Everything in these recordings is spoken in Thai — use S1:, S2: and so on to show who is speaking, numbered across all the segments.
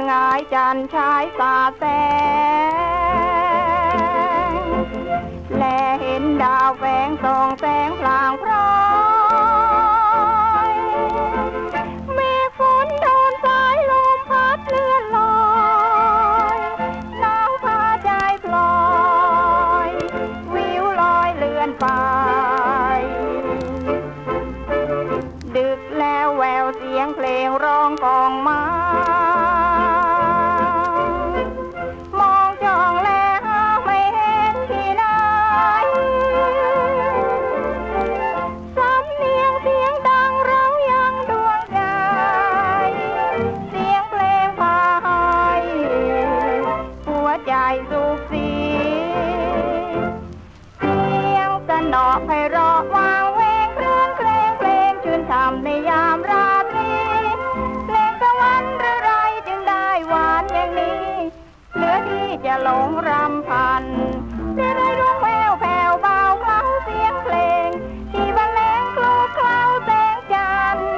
S1: นฉายสาแสง แลเห็นดาวแฝงส่องแสงพลางพร้อยเมฆฝนโดนสายลมพัดเลื่อนลอยหนาวพาใจปลอย วิวลอยเลื่อนไป ดึกแล้วแววเสียงเพลงร้องกองมา นอไพเราะวางเวงเครื่องเพลงเพลงชื่นช่ำในยามราตรีเพลงสวรรค์หรือไรจึงได้หวานอย่างนี้เหลือที่จะหลงรำพันเสียไรดวงแววแผ่วเบาเคล้าเสียงเพลง ที่บรรเลงคลูเคล้าแสงจันทร์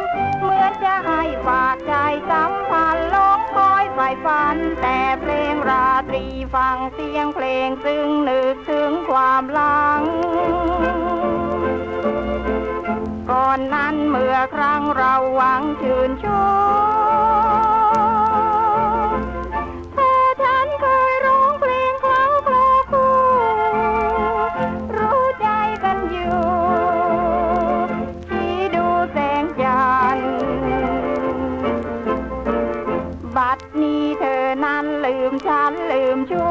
S1: เหมือนจะให้ฝากใจสัมพันธ์ลงคอยใฝ่ฝัน แต่เพลงราตรีฟังเสียงเพลงซึ่งนึกถึงความหลัง เราหวังชื่นชูเธอฉันเคยร้องเพลงคล้าคลอคู่รู้ใจกันอยู่ที่ดูแสงจันทร์บัดนี้เธอนั้นลืมฉันลืมชู